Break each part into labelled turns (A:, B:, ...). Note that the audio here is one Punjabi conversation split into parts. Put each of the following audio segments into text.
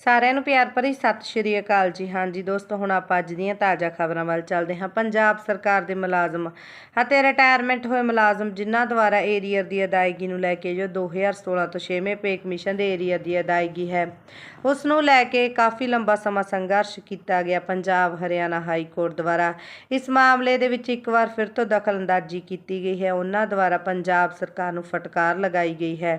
A: ਸਾਰਿਆਂ ਨੂੰ ਪਿਆਰ ਭਰੀ ਸਤਿ ਸ਼੍ਰੀ ਅਕਾਲ ਜੀ। ਹਾਂਜੀ ਦੋਸਤੋ, ਹੁਣ ਆਪਾਂ ਅੱਜ ਦੀਆਂ ਤਾਜ਼ਾ ਖਬਰਾਂ ਵੱਲ ਚੱਲਦੇ ਹਾਂ। ਪੰਜਾਬ ਸਰਕਾਰ ਦੇ ਮੁਲਾਜ਼ਮ ਅਤੇ ਰਿਟਾਇਰਮੈਂਟ ਹੋਏ ਮੁਲਾਜ਼ਮ ਜਿਨ੍ਹਾਂ ਦੁਆਰਾ ਏਰੀਅਰ ਦੀ ਅਦਾਇਗੀ ਨੂੰ ਲੈ ਕੇ ਜੋ 2016 ਤੋਂ 6ਵੇਂ ਪੇ ਕਮਿਸ਼ਨ ਦੇ ਏਰੀਅਰ ਦੀ ਅਦਾਇਗੀ ਹੈ, ਉਸ ਨੂੰ ਲੈ ਕੇ ਕਾਫੀ ਲੰਬਾ ਸਮਾਂ ਸੰਘਰਸ਼ ਕੀਤਾ ਗਿਆ ਪੰਜਾਬ ਹਰਿਆਣਾ ਹਾਈ ਕੋਰਟ ਦੁਆਰਾ। ਇਸ ਮਾਮਲੇ ਦੇ ਵਿੱਚ ਇੱਕ ਵਾਰ ਫਿਰ ਤੋਂ ਦਖਲਅੰਦਾਜ਼ੀ ਕੀਤੀ ਗਈ ਹੈ। ਉਹਨਾਂ ਦੁਆਰਾ ਪੰਜਾਬ ਸਰਕਾਰ ਨੂੰ ਫਟਕਾਰ ਲਗਾਈ ਗਈ ਹੈ।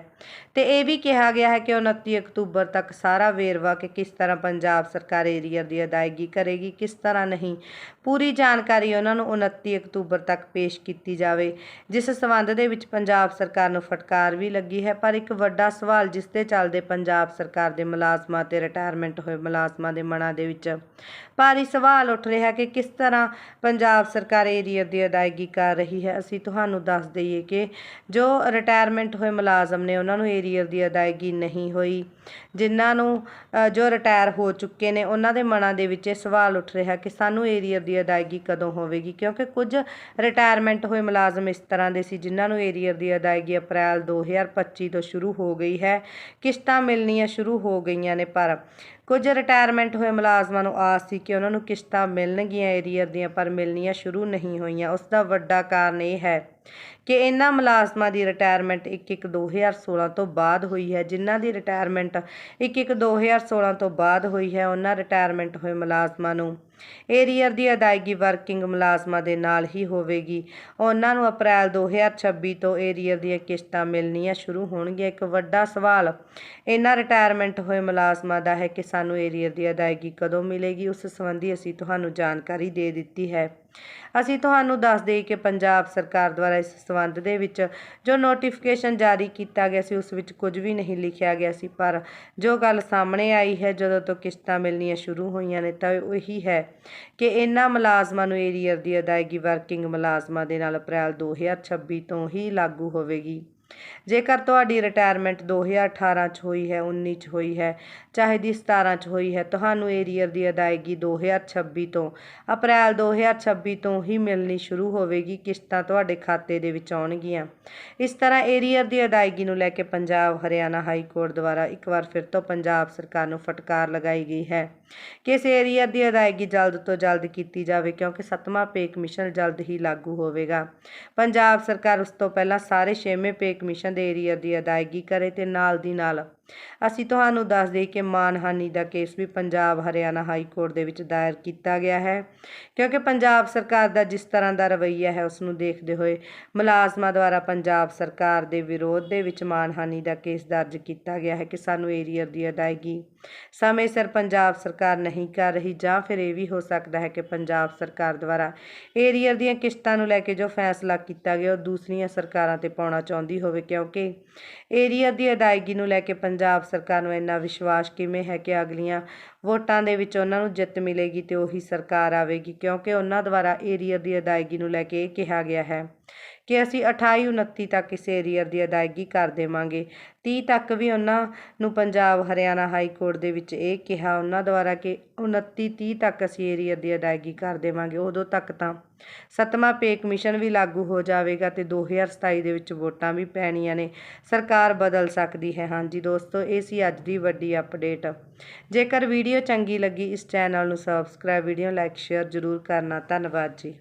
A: ਤੇ ਇਹ ਵੀ ਕਿਹਾ ਗਿਆ ਹੈ ਕਿ 29 ਅਕਤੂਬਰ ਤੱਕ ਸਾਰਾ ਵੇਰਵਾ ਕਿ ਕਿਸ ਤਰ੍ਹਾਂ ਪੰਜਾਬ ਸਰਕਾਰ ਏਰੀਅਰ ਦੀ ਅਦਾਇਗੀ ਕਰੇਗੀ, ਕਿਸ ਤਰ੍ਹਾਂ ਨਹੀਂ। ਪੂਰੀ ਜਾਣਕਾਰੀ ਉਹਨਾਂ ਨੂੰ 29 ਅਕਤੂਬਰ ਤੱਕ ਪੇਸ਼ ਕੀਤੀ ਜਾਵੇ, ਜਿਸ ਸਬੰਧ ਦੇ ਵਿੱਚ ਪੰਜਾਬ ਸਰਕਾਰ ਨੂੰ ਫਟਕਾਰ ਵੀ ਲੱਗੀ ਹੈ। ਪਰ ਇੱਕ ਵੱਡਾ ਸਵਾਲ ਜਿਸ ਤੇ ਚੱਲਦੇ ਪੰਜਾਬ ਸਰਕਾਰ ਦੇ ਮੁਲਾਜ਼ਮਾਂ ਤੇ ਰਿਟਾਇਰਮੈਂਟ ਹੋਏ ਮੁਲਾਜ਼ਮਾਂ ਦੇ ਮਨਾਂ ਦੇ ਵਿੱਚ ਭਾਰੀ ਸਵਾਲ ਉੱਠ ਰਿਹਾ ਕਿ ਕਿਸ ਤਰ੍ਹਾਂ ਪੰਜਾਬ ਸਰਕਾਰ ਏਰੀਅਰ ਦੀ ਅਦਾਇਗੀ ਕਰ ਰਹੀ ਹੈ। ਅਸੀਂ ਤੁਹਾਨੂੰ ਦੱਸ ਦਈਏ ਕਿ ਜੋ ਰਿਟਾਇਰਮੈਂਟ ਹੋਏ ਮੁਲਾਜ਼ਮ ਨੇ, ਉਹਨਾਂ ਨੂੰ ਏਰੀਅਰ ਦੀ ਅਦਾਇਗੀ ਨਹੀਂ ਹੋਈ, ਜਿਨ੍ਹਾਂ ਨੂੰ ਜੋ ਰਿਟਾਇਰ ਹੋ ਚੁੱਕੇ ਨੇ, ਉਹਨਾਂ ਦੇ ਮਨਾਂ ਦੇ ਵਿੱਚ ਇਹ ਸਵਾਲ ਉੱਠ ਰਿਹਾ ਕਿ ਸਾਨੂੰ ਏਰੀਅਰ ਦੀ ਅਦਾਇਗੀ ਕਦੋਂ ਹੋਵੇਗੀ? ਕਿਉਂਕਿ ਕੁਝ ਰਿਟਾਇਰਮੈਂਟ ਹੋਏ ਮੁਲਾਜ਼ਮ ਇਸ ਤਰ੍ਹਾਂ ਦੇ ਸੀ, ਜਿਨ੍ਹਾਂ ਨੂੰ ਏਰੀਅਰ ਦੀ ਅਦਾਇਗੀ ਅਪ੍ਰੈਲ 2025 ਤੋਂ ਸ਼ੁਰੂ ਹੋ ਗਈ ਹੈ। ਕਿਸ਼ਤਾਂ ਮਿਲਣੀਆਂ ਸ਼ੁਰੂ ਹੋ ਗਈਆਂ ਨੇ ਪਰ ਕੁਝ ਰਿਟਾਇਰਮੈਂਟ ਹੋਏ ਮੁਲਾਜ਼ਮਾਂ ਨੂੰ ਆਸ ਸੀ ਕਿ ਉਹਨਾਂ ਨੂੰ ਕਿਸ਼ਤਾਂ ਮਿਲਣਗੀਆਂ ਏਰੀਅਰ ਦੀਆਂ, ਪਰ ਮਿਲਣੀਆਂ ਸ਼ੁਰੂ ਨਹੀਂ ਹੋਈਆਂ। ਉਸ ਦਾ ਵੱਡਾ ਕਾਰਨ ਇਹ ਹੈ ਕਿ ਇਹਨਾਂ ਮੁਲਾਜ਼ਮਾਂ ਦੀ ਰਿਟਾਇਰਮੈਂਟ 1-1 2016 ਤੋਂ ਬਾਅਦ ਹੋਈ ਹੈ। ਜਿਨ੍ਹਾਂ ਦੀ ਰਿਟਾਇਰਮੈਂਟ 1-1 2016 ਤੋਂ ਬਾਅਦ ਹੋਈ ਹੈ, ਉਹਨਾਂ ਰਿਟਾਇਰਮੈਂਟ ਹੋਏ ਮੁਲਾਜ਼ਮਾਂ ਨੂੰ ਏਰੀਅਰ ਦੀ ਅਦਾਇਗੀ ਵਰਕਿੰਗ ਮੁਲਾਜ਼ਮਾਂ ਦੇ ਨਾਲ ਹੀ ਹੋਵੇਗੀ। ਉਹਨਾਂ ਨੂੰ ਅਪ੍ਰੈਲ 2026 ਤੋਂ ਏਰੀਅਰ ਦੀਆਂ ਕਿਸ਼ਤਾਂ ਮਿਲਣੀਆਂ ਸ਼ੁਰੂ ਹੋਣਗੀਆਂ। ਇੱਕ ਵੱਡਾ ਸਵਾਲ ਇਹਨਾਂ ਰਿਟਾਇਰਮੈਂਟ ਹੋਏ ਮੁਲਾਜ਼ਮਾਂ ਦਾ ਹੈ ਕਿ ਸਾਨੂੰ ਏਰੀਅਰ ਦੀ ਅਦਾਇਗੀ ਕਦੋਂ ਮਿਲੇਗੀ? ਉਸ ਸੰਬੰਧੀ ਅਸੀਂ ਤੁਹਾਨੂੰ ਜਾਣਕਾਰੀ ਦੇ ਦਿੱਤੀ ਹੈ। ਅਸੀਂ ਤੁਹਾਨੂੰ ਦੱਸ ਦੇਈਏ ਕਿ ਪੰਜਾਬ ਸਰਕਾਰ ਦੁਆਰਾ ਇਸ ਸੰਬੰਧ ਦੇ ਵਿੱਚ ਜੋ ਨੋਟੀਫਿਕੇਸ਼ਨ ਜਾਰੀ ਕੀਤਾ ਗਿਆ ਸੀ, ਉਸ ਵਿੱਚ ਕੁਝ ਵੀ ਨਹੀਂ ਲਿਖਿਆ ਗਿਆ ਸੀ, ਪਰ ਜੋ ਗੱਲ ਸਾਹਮਣੇ ਆਈ ਹੈ, ਜਦੋਂ ਤੋਂ ਕਿਸ਼ਤਾਂ ਮਿਲਣੀਆਂ ਸ਼ੁਰੂ ਹੋਈਆਂ ਨੇ, ਤਾਂ ਉਹੀ ਹੈ ਕਿ ਇਹਨਾਂ ਮੁਲਾਜ਼ਮਾਂ ਨੂੰ ਏਰੀਅਰ ਦੀ ਅਦਾਇਗੀ ਵਰਕਿੰਗ ਮੁਲਾਜ਼ਮਾਂ ਦੇ ਨਾਲ ਅਪ੍ਰੈਲ 2026 ਤੋਂ ਹੀ ਲਾਗੂ ਹੋਵੇਗੀ। ਜੇਕਰ ਤੁਹਾਡੀ ਰਿਟਾਇਰਮੈਂਟ 2018 ਚ ਹੋਈ ਹੈ 19 ਚ ਹੋਈ ਹੈ, ਚਾਹੇ ਦੀ 17 ਚ ਹੋਈ ਹੈ, ਤੁਹਾਨੂੰ ਏਰੀਅਰ ਦੀ ਅਦਾਇਗੀ 2026 ਤੋਂ ਅਪ੍ਰੈਲ 2026 ਤੋਂ ਹੀ ਮਿਲਣੀ ਸ਼ੁਰੂ ਹੋਵੇਗੀ, ਕਿਸ਼ਤਾਂ ਤੁਹਾਡੇ ਖਾਤੇ ਦੇ ਵਿੱਚ ਆਉਣਗੀਆਂ। ਇਸ ਤਰ੍ਹਾਂ ਏਰੀਅਰ ਦੀ ਅਦਾਇਗੀ ਨੂੰ ਲੈ ਕੇ ਪੰਜਾਬ, ਹਰਿਆਣਾ ਹਾਈ ਕੋਰਟ ਦੁਆਰਾ ਇੱਕ ਵਾਰ ਫਿਰ ਤੋਂ ਪੰਜਾਬ ਸਰਕਾਰ ਨੂੰ ਫਟਕਾਰ ਲਗਾਈ ਗਈ ਹੈ ਕਿ ਇਸ ਏਰੀਅਰ ਦੀ ਅਦਾਇਗੀ ਜਲਦ ਤੋਂ ਜਲਦ ਕੀਤੀ ਜਾਵੇ, ਕਿਉਂਕਿ ਸੱਤਵਾਂ ਪੇ ਕਮਿਸ਼ਨ ਜਲਦ ਹੀ ਲਾਗੂ ਹੋਵੇਗਾ। ਪੰਜਾਬ ਸਰਕਾਰ ਉਸ ਤੋਂ ਪਹਿਲਾਂ ਸਾਰੇ ਛੇਵੇਂ ਪੇ ਕਮਿਸ਼ਨ ਦੇ ਏਰੀਅਰ ਦੀ ਅਦਾਇਗੀ ਕਰੇ ਤੇ ਨਾਲ ਦੀ ਨਾਲ ਅਸੀਂ ਤੁਹਾਨੂੰ ਦੱਸ ਦੇਈਏ ਕਿ ਮਾਨਹਾਨੀ ਦਾ ਕੇਸ ਵੀ ਪੰਜਾਬ ਹਰਿਆਣਾ ਹਾਈ ਕੋਰਟ ਦੇ ਵਿੱਚ ਦਾਇਰ ਕੀਤਾ ਗਿਆ ਹੈ, ਕਿਉਂਕਿ ਪੰਜਾਬ ਸਰਕਾਰ ਦਾ ਜਿਸ ਤਰ੍ਹਾਂ ਦਾ ਰਵੱਈਆ ਹੈ ਉਸ ਨੂੰ ਦੇਖਦੇ ਹੋਏ ਮੁਲਾਜ਼ਮਾਂ ਦੁਆਰਾ ਪੰਜਾਬ ਸਰਕਾਰ ਦੇ ਵਿਰੋਧ ਦੇ ਵਿੱਚ ਮਾਨਹਾਨੀ ਦਾ ਕੇਸ ਦਰਜ ਕੀਤਾ ਗਿਆ ਹੈ ਕਿ ਸਾਨੂੰ ਏਰੀਅਰ ਦੀ ਅਦਾਇਗੀ ਸਮੇਂ ਸਿਰ ਪੰਜਾਬ ਸਰਕਾਰ ਨਹੀਂ ਕਰ ਰਹੀ ਜਾਂ ਫਿਰ ਇਹ ਵੀ ਹੋ ਸਕਦਾ ਹੈ ਕਿ ਪੰਜਾਬ ਸਰਕਾਰ ਦੁਆਰਾ ਏਰੀਅਰ ਦੀਆਂ ਕਿਸ਼ਤਾਂ ਨੂੰ ਲੈ ਕੇ ਜੋ ਫੈਸਲਾ ਕੀਤਾ ਗਿਆ, ਉਹ ਦੂਸਰੀਆਂ ਸਰਕਾਰਾਂ ਤੇ ਪਾਉਣਾ ਚਾਹੁੰਦੀ ਹੋਵੇ, ਕਿਉਂਕਿ ਏਰੀਅਰ ਦੀ ਅਦਾਇਗੀ ਨੂੰ ਲੈ ਕੇ ਪੰਜਾਬ ਸਰਕਾਰ ਨੂੰ ਇੰਨਾ ਵਿਸ਼ਵਾਸ ਕਿਵੇਂ ਹੈ ਕਿ ਅਗਲੀਆਂ ਵੋਟਾਂ ਦੇ ਵਿੱਚ ਉਹਨਾਂ ਨੂੰ ਜਿੱਤ ਮਿਲੇਗੀ ਤੇ ਉਹੀ ਸਰਕਾਰ ਆਵੇਗੀ? ਕਿਉਂਕਿ ਉਹਨਾਂ ਦੁਆਰਾ ਏਰੀਅਰ ਦੀ ਅਦਾਇਗੀ ਨੂੰ ਲੈ ਕੇ ਕਿਹਾ ਗਿਆ ਹੈ। ਕਿ ਅਸੀਂ 28 29 ਤੱਕ ਇਸ ਏਰੀਅਰ ਦੀ ਅਦਾਇਗੀ ਕਰ ਦੇਵਾਂਗੇ। 30 ਤੱਕ ਵੀ ਉਹਨਾਂ ਨੂੰ ਪੰਜਾਬ ਹਰਿਆਣਾ ਹਾਈ ਕੋਰਟ ਦੇ ਵਿੱਚ ਇਹ ਕਿਹਾ। ਉਹਨਾਂ ਦੁਆਰਾ ਕਿ 29 30 ਤੱਕ ਅਸੀਂ ਏਰੀਅਰ ਦੀ ਅਦਾਇਗੀ ਕਰ ਦੇਵਾਂਗੇ। ਉਦੋਂ ਤੱਕ ਤਾਂ ਸੱਤਵਾਂ ਪੇ ਕਮਿਸ਼ਨ ਵੀ ਲਾਗੂ ਹੋ ਜਾਵੇਗਾ ਤੇ 2027 ਦੇ ਵਿੱਚ ਵੋਟਾਂ ਵੀ ਪੈਣੀਆਂ ਨੇ। ਸਰਕਾਰ ਬਦਲ ਸਕਦੀ ਹੈ। ਹਾਂਜੀ ਦੋਸਤੋ, ਇਹ ਸੀ ਅੱਜ ਦੀ ਵੱਡੀ ਅਪਡੇਟ ਜੇਕਰ ਵੀਡੀਓ ਚੰਗੀ ਲੱਗੀ, ਇਸ ਚੈਨਲ ਨੂੰ ਸਬਸਕ੍ਰਾਈਬ ਵੀਡੀਓ ਲਾਈਕ ਸ਼ੇਅਰ ਜ਼ਰੂਰ ਕਰਨਾ। ਧੰਨਵਾਦ ਜੀ।